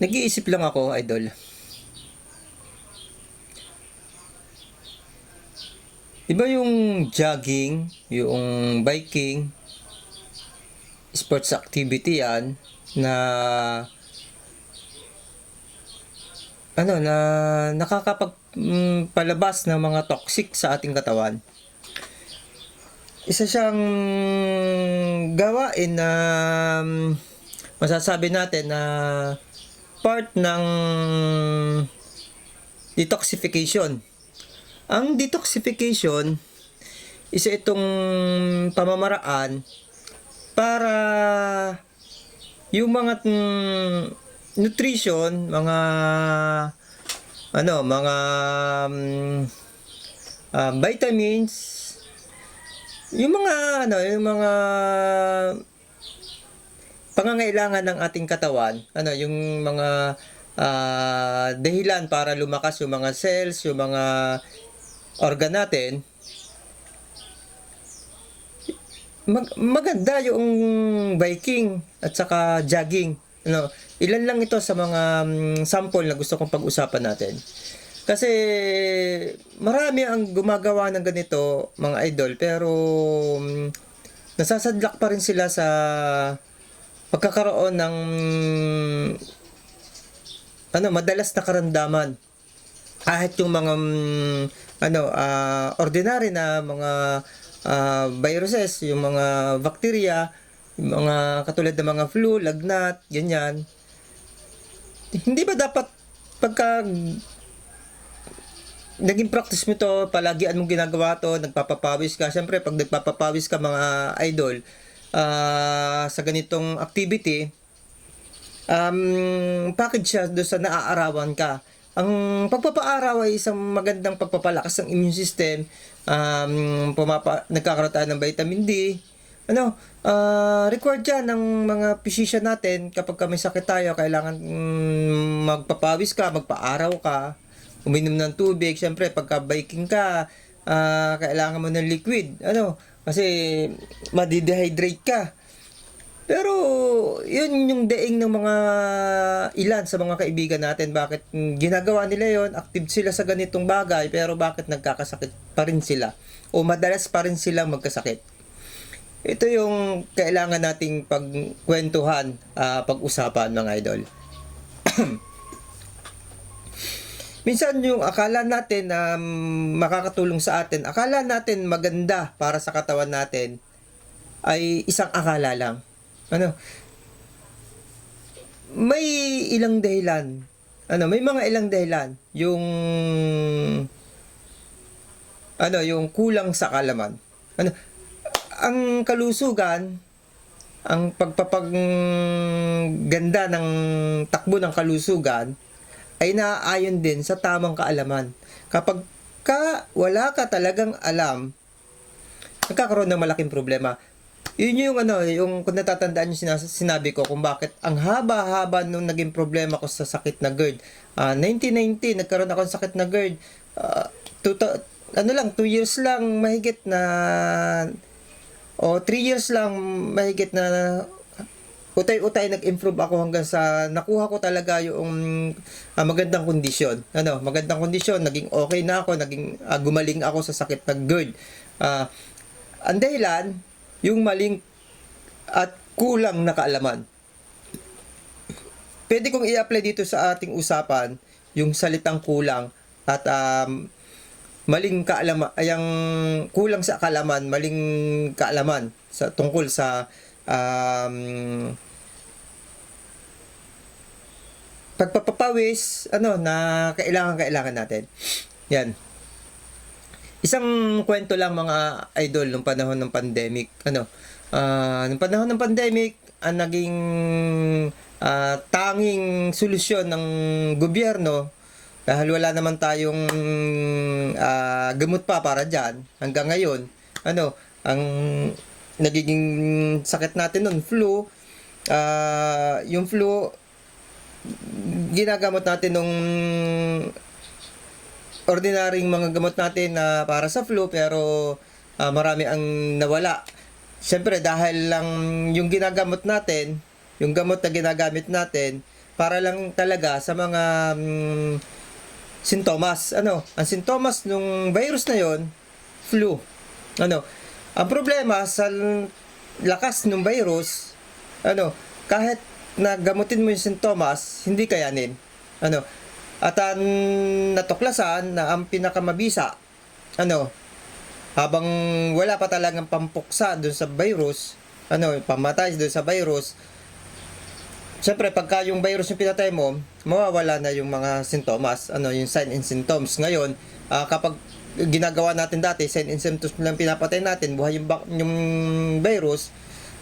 Nag-iisip lang ako, idol. Iba yung jogging, yung biking, sports activity yan, na ano na nakakapagpalabas ng mga toxic sa ating katawan. Isa siyang gawain na um, masasabi natin na part ng detoxification. Ang detoxification isa itong pamamaraan para yung mga mm, nutrition, mga ano, mga mm, ah, vitamins, yung mga ano, yung mga pangangailangan ng ating katawan, ano, yung mga ah, dahilan para lumakas yung mga cells, yung mga organ natin, mag- maganda yung biking at saka jogging. Ano, ilan lang ito sa mga mm, sample na gusto kong pag-usapan natin. Kasi marami ang gumagawa ng ganito, mga idol, pero mm, nasasadlak pa rin sila sa pagkakaroon ng ano, madalas na karamdaman. Kahit yung mga mm, ano, ah, ordinary na mga ah, viruses, yung mga bacteria, yung mga katulad ng mga flu, lagnat, ganyan. Hindi ba dapat pagka naging practice mo to, palagian mong ginagawa to, nagpapapawis ka. Siyempre, pag nagpapapawis ka mga idol, ah, sa ganitong activity, um, package siya doon sa naaarawan ka. Ang pagpapaaraw ay isang magandang pagpapalakas ng immune system. Um, pumapa, nagkakaroon tayo ng vitamin D. Ano, ah, required yan ng mga physician natin kapag ka may sakit tayo, kailangan mm, magpapawis ka, magpaaraw ka, uminom ng tubig. Siyempre, pagka biking ka, ah, kailangan mo ng liquid. Ano, kasi madidehydrate ka. Pero, yun yung daing ng mga ilan sa mga kaibigan natin. Bakit ginagawa nila yon active sila sa ganitong bagay, pero bakit nagkakasakit pa rin sila? O madalas pa rin silang magkasakit? Ito yung kailangan nating pagkwentuhan, ah, pag-usapan mga idol. Minsan yung akala natin na mm, makakatulong sa atin, akala natin maganda para sa katawan natin, ay isang akala lang. Ano? May ilang dahilan. Ano, may mga ilang dahilan yung ano, yung kulang sa kalaman. Ano, ang kalusugan, ang pagpapaganda ng takbo ng kalusugan ay naaayon din sa tamang kaalaman. Kapag ka wala ka talagang alam, nagkakaroon ng malaking problema. Yun yung ano, yung kung natatandaan yung sinas- sinabi ko kung bakit ang haba-haba nung naging problema ko sa sakit na GERD. Ah, 1990, nagkaroon ako ng sakit na GERD. Ah, tuta- ano lang, 2 years lang mahigit na o 3 years lang mahigit na utay-utay nag-improve ako hanggang sa nakuha ko talaga yung ah, magandang kondisyon. Ano, magandang kondisyon, naging okay na ako, naging ah, gumaling ako sa sakit ng GERD. Ah, ang dahilan, yung maling at kulang na kaalaman. Pwede kong i-apply dito sa ating usapan yung salitang kulang at um, maling kaalaman, ay ang kulang sa kaalaman, maling kaalaman sa tungkol sa um, pagpapapawis ano na kailangan kailangan natin. Yan. Isang kwento lang mga idol nung panahon ng pandemic. Ano? ah nung panahon ng pandemic, ang naging ah, tanging solusyon ng gobyerno dahil wala naman tayong ah, gamot pa para diyan hanggang ngayon. Ano, ang nagiging sakit natin nun, flu, ah yung flu, ginagamot natin nung ordinaryong mga gamot natin na para sa flu pero ah, marami ang nawala. Siyempre dahil lang yung ginagamot natin, yung gamot na ginagamit natin para lang talaga sa mga mm, sintomas. Ano, ang sintomas nung virus na yon, flu. Ano, ang problema sa lakas ng virus, ano, kahit na gamutin mo yung sintomas, hindi kayanin. Ano, at ang natuklasan na ang pinakamabisa, ano, habang wala pa talagang pampuksa doon sa virus, ano, pamatay doon sa virus, Siyempre, pagka yung virus yung pinatay mo, mawawala na yung mga sintomas, ano, yung sign and symptoms. Ngayon, ah, kapag ginagawa natin dati, and symptoms lang pinapatay natin, buhay yung, yung virus,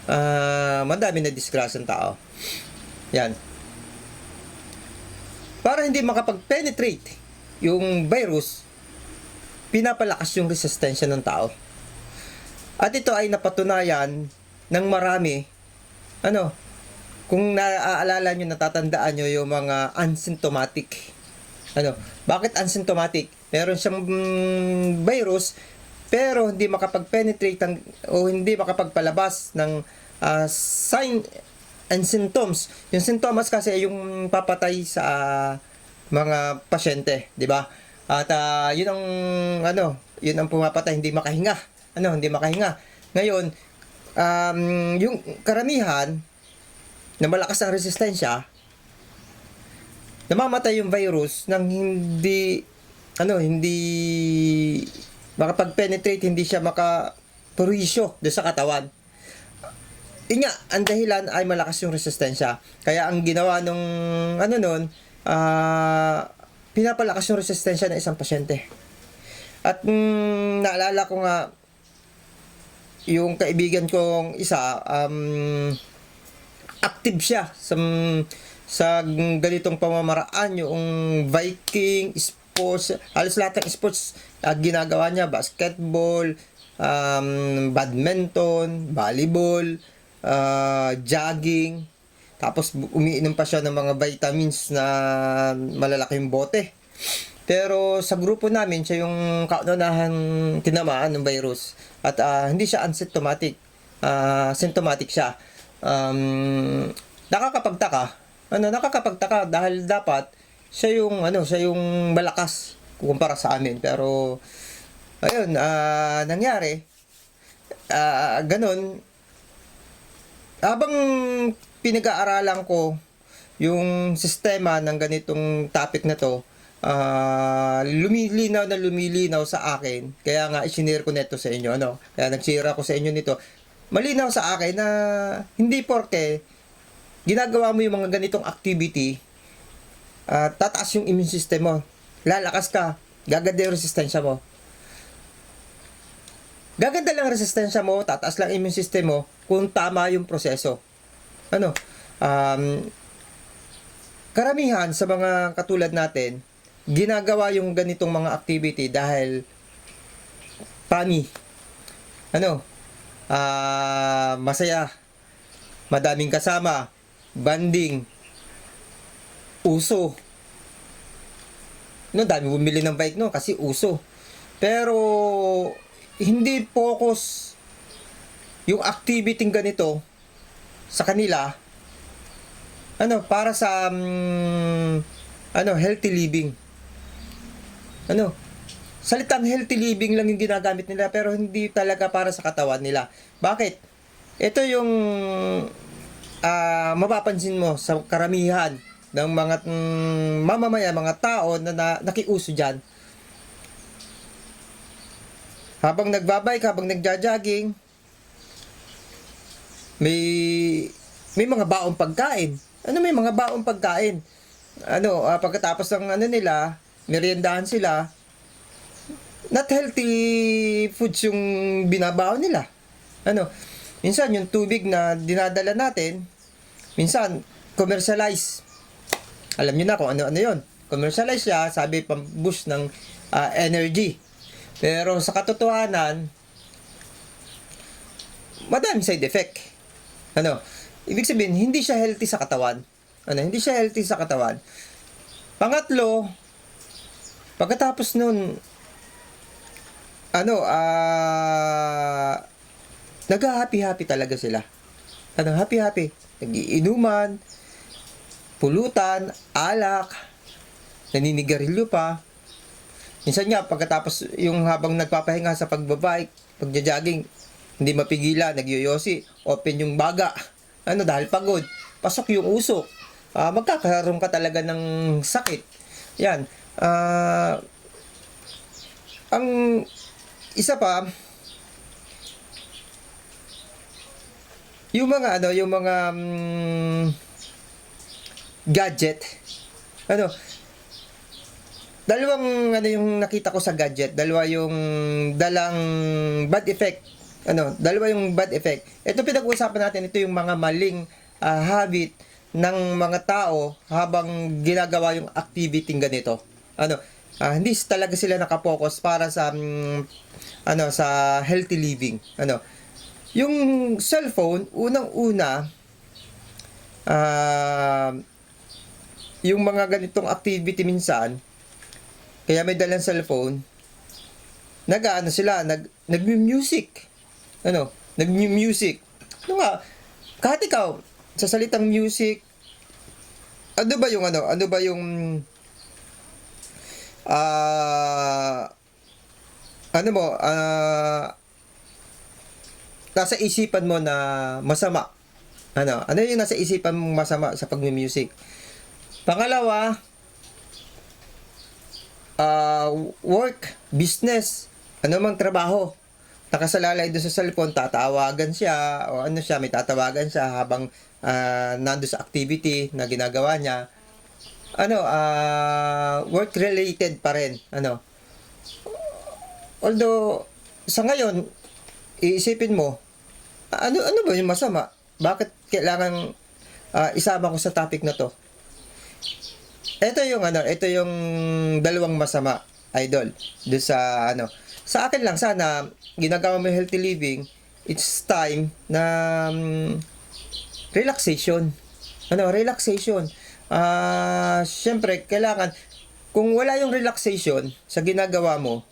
ah, madami na disgrasya ng tao. Yan. Para hindi makapag-penetrate yung virus, pinapalakas yung resistensya ng tao. At ito ay napatunayan ng marami, ano, kung naaalala nyo, natatandaan nyo yung mga asymptomatic. Ano, bakit asymptomatic? Meron siyang mm, virus, pero hindi makapag-penetrate ng, o hindi makapagpalabas ng ah, sign and symptoms. Yung symptoms kasi yung papatay sa ah, mga pasyente, di ba? At ah, yun ang ano, yun ang pumapatay hindi makahinga. Ano, hindi makahinga. Ngayon, um, yung karamihan na malakas ang resistensya, namamatay yung virus nang hindi ano, hindi makapag-penetrate, hindi siya makapurisyo doon sa katawan. Yun nga, ang dahilan ay malakas yung resistensya. Kaya ang ginawa nung ano nun, ah pinapalakas yung resistensya ng isang pasyente. At mm, naalala ko nga, yung kaibigan kong isa, um, active siya sa sa ganitong pamamaraan yung Viking sports halos lahat ng sports ah, ginagawa niya basketball um, badminton volleyball ah, jogging. Tapos umiinom pa siya ng mga vitamins na malalaking bote. Pero sa grupo namin siya yung kaunahan tinamaan ng virus. At ah, hindi siya asymptomatic. Ah, symptomatic siya. Um, nakakapagtaka. Ano, nakakapagtaka dahil dapat siya yung ano, siya yung malakas kumpara sa amin. Pero ayun, ah, nangyari ah, ganun habang pinag-aaralan ko yung sistema ng ganitong topic na to, ah lumilinaw na lumilinaw sa akin. Kaya nga, isinare ko neto sa inyo. Ano? Kaya nag-share ako sa inyo nito malinaw sa akin na hindi porke ginagawa mo yung mga ganitong activity, ah, tataas yung immune system mo. Lalakas ka, gaganda yung resistensya mo. Gaganda lang ang resistensya mo, tataas lang immune system mo kung tama yung proseso. Ano? Um, karamihan sa mga katulad natin, ginagawa yung ganitong mga activity dahil funny. Ano? ah masaya, madaming kasama, banding, uso. No, dami bumili ng bike no kasi uso. Pero hindi focus yung activity ganito sa kanila ano para sa um, ano healthy living. Ano, salitang healthy living lang yung ginagamit nila pero hindi talaga para sa katawan nila. Bakit? Ito yung ah mapapansin mo sa karamihan ng mga mm, mamamaya, mga tao na, na nakiuso dyan. Habang nagbabike, habang nagja-jogging, may may mga baong pagkain. Ano may mga baong pagkain? Ano, ah, pagkatapos ng ano nila, meriendahan sila, not healthy foods yung binabaon nila. Ano, minsan yung tubig na dinadala natin, minsan commercialize. Alam niyo na kung ano-ano yon. Commercialize siya, sabi pang boost ng ah, energy. Pero sa katotohanan, madaming side effect. Ano, ibig sabihin, hindi siya healthy sa katawan. Ano, hindi siya healthy sa katawan. Pangatlo, pagkatapos nun, ano, ah, nag-happy-happy talaga sila. Ano, happy-happy. Nag-iinuman, pulutan, alak, naninigarilyo pa. Minsan nga, pagkatapos yung habang nagpapahinga sa pagbabike, pagja-jogging, hindi mapigilan, nagyoyosi, open yung baga. Ano, dahil pagod. Pasok yung usok. Ah, magkakaroon ka talaga ng sakit. Yan. Ah, ang isa pa, yung mga ano, yung mga mm, gadget. Ano, dalawang ano yung nakita ko sa gadget, dalawa yung dalang bad effect. Ano, dalawa yung bad effect. Ito pinag-uusapan natin, ito yung mga maling ah, habit ng mga tao habang ginagawa yung activity ganito. Ano, ah, hindi talaga sila nakapokus para sa mm, ano sa healthy living. Ano, yung cellphone, unang-una, ah, yung mga ganitong activity minsan, kaya may dalang cellphone, nag-ano sila, nag, nag-music. Ano, nag-music. Ano nga, kahit ikaw, sa salitang music, ano ba yung ano, ano ba yung, ah, ano mo, ah, nasa isipan mo na masama. Ano, ano yung nasa isipan mong masama sa pag-music? Pangalawa, ah, work, business, ano mang trabaho. Nakasalalay doon sa cellphone, tatawagan siya, o ano siya, may tatawagan siya habang ah, nando sa activity na ginagawa niya. Ano, ah, work related pa rin. Ano, although, sa ngayon, iisipin mo, ano ano ba yung masama? Bakit kailangan ah, isama ko sa topic na to? Ito yung ano, ito yung dalawang masama, idol. Doon sa ano, sa akin lang sana ginagawa mo healthy living, it's time na mm, relaxation. Ano, relaxation. Ah, syempre kailangan kung wala yung relaxation sa ginagawa mo,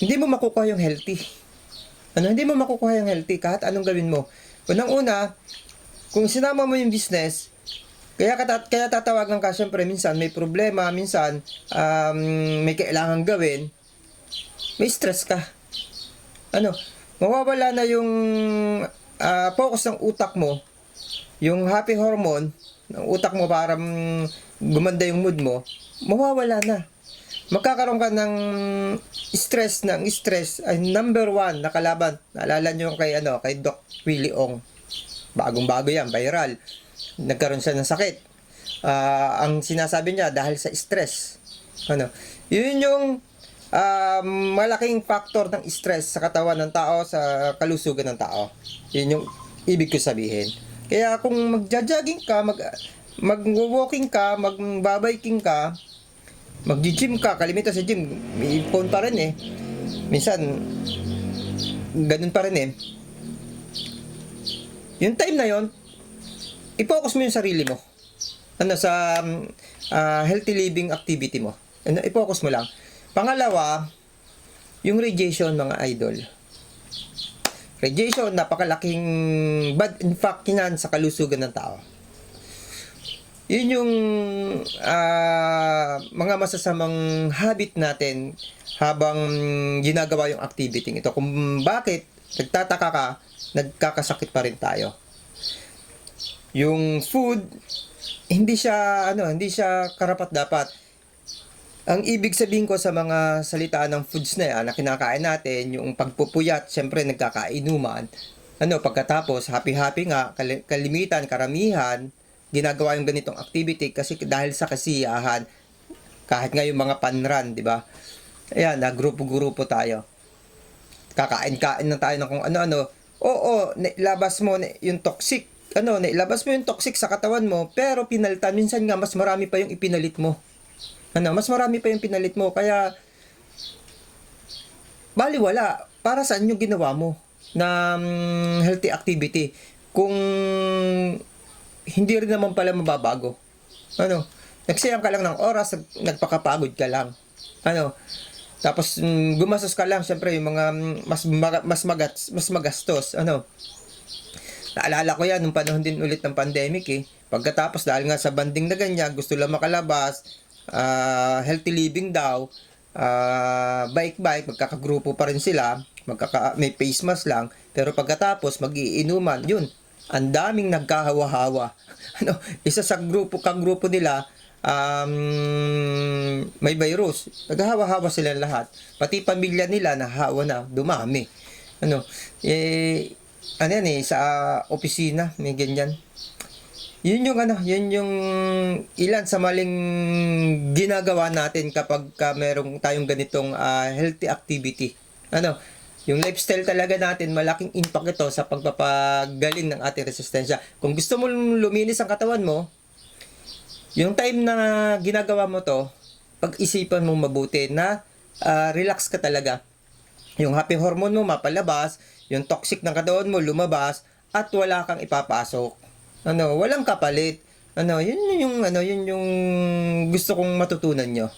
hindi mo makukuha yung healthy. Ano, hindi mo makukuha yung healthy kahit anong gawin mo. Unang-una, kung sinama mo yung business, kaya, kata, kaya tatawagan ka, syempre, minsan may problema, minsan um, may kailangan gawin, may stress ka. Ano, mawawala na yung ah, focus ng utak mo, yung happy hormone ng utak mo para gumanda yung mood mo, mawawala na. Magkakaroon ka ng stress ng stress ay number one na kalaban. Naalala nyo kay ano kay Doc Willie Ong. Bagong bago yan, viral. Nagkaroon siya ng sakit. Ah, ang sinasabi niya dahil sa stress. Ano? Yun yung um, malaking factor ng stress sa katawan ng tao, sa kalusugan ng tao. Yun yung ibig ko sabihin. Kaya kung magja-jogging ka, mag mag-walking ka, mag-babiking ka, mag-gym ka, kalimitan sa gym, may phone pa rin eh. Minsan, ganun pa rin eh. Yung time na yon, i-focus mo yung sarili mo. Ano, sa ah, healthy living activity mo. Ano, i-focus mo lang. Pangalawa, yung radiation mga idol. Radiation, napakalaking bad impact yan sa kalusugan ng tao. Yun yung ah, mga masasamang habit natin habang ginagawa yung activity ito. Kung bakit nagtataka ka, nagkakasakit pa rin tayo. Yung food, hindi siya ano, hindi siya karapat dapat. Ang ibig sabihin ko sa mga salita ng foods na yan, na kinakain natin, yung pagpupuyat, syempre nagkakainuman. Ano, pagkatapos, happy-happy nga, kal- kalimitan, karamihan, ginagawa yung ganitong activity kasi dahil sa kasiyahan, kahit nga yung mga panran, di ba? Ayan, na grupo-grupo tayo. Kakain-kain na tayo ng kung ano-ano. Oo, nailabas mo yung toxic. Ano, nailabas mo yung toxic sa katawan mo, pero pinalitan, minsan nga mas marami pa yung ipinalit mo. Ano, mas marami pa yung pinalit mo. Kaya, bali wala. Para saan yung ginawa mo na mm, healthy activity? Kung hindi rin naman pala mababago. Ano, nagsayang ka lang ng oras, nag- nagpakapagod ka lang. Ano, tapos mm, gumastos ka lang, syempre yung mga mm, mas maga- mas magat mas magastos, ano. Naalala ko yan nung panahon din ulit ng pandemic eh. Pagkatapos dahil nga sa banding na ganyan, gusto lang makalabas, ah, healthy living daw, ah, bike-bike, magkakagrupo pa rin sila, magkaka, may face mask lang, pero pagkatapos magiinuman, yun, ang daming nagkahawa-hawa. ano, isa sa grupo, kang grupo nila, um, may virus. Naghahawa-hawa sila lahat. Pati pamilya nila nahawa na, dumami. Ano, eh, ano yan eh, sa opisina, may ganyan. Yun yung ano, yun yung ilan sa maling ginagawa natin kapag ka merong tayong ganitong ah, healthy activity. Ano, yung lifestyle talaga natin, malaking impact ito sa pagpapagaling ng ating resistensya. Kung gusto mo luminis ang katawan mo, yung time na ginagawa mo to, pag-isipan mo mabuti na ah, relax ka talaga. Yung happy hormone mo mapalabas, yung toxic ng katawan mo lumabas, at wala kang ipapasok. Ano, walang kapalit. Ano, yun yung ano, yun yung gusto kong matutunan nyo.